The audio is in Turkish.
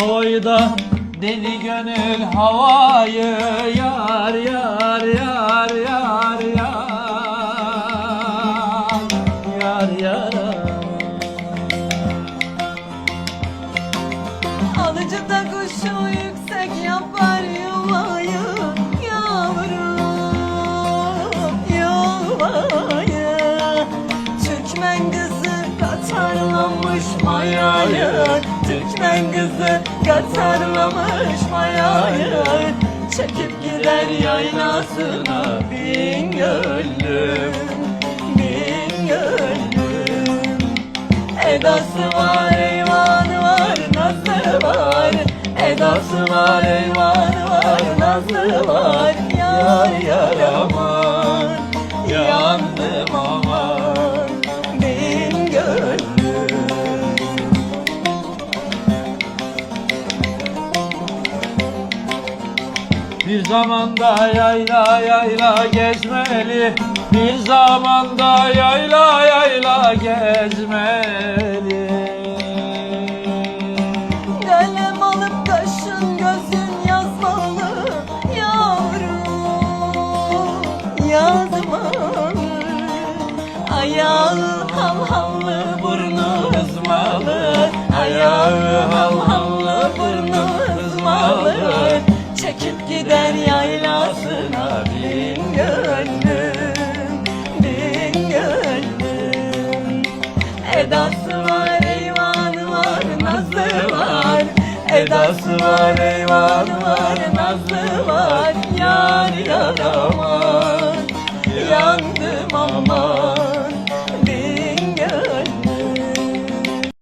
ayda Deli gönül havayı yar yar yar yar yar Yar yar. Alıcıda kuşu yüksek yapar yuvayı katarlamış mayayı Türkmen kızı katarlamış mayayı Çekip gider yaylasına bin gönlüm Bin gönlüm. Edası var, eyvanı var, nazı var. Edası var, eyvanı var, nazı var. Yar yar Bir zamanda yayla yayla gezmeli. Bir zamanda yayla yayla gezmeli. Kalem alıp kaşın gözün yazmalı Yavrum. Yazmalı gider yaylasına bin gönlüm bin gönlüm. Edası var eyvanı var nazlı var. Edası var eyvanı var nazlı var. Yar yaramaz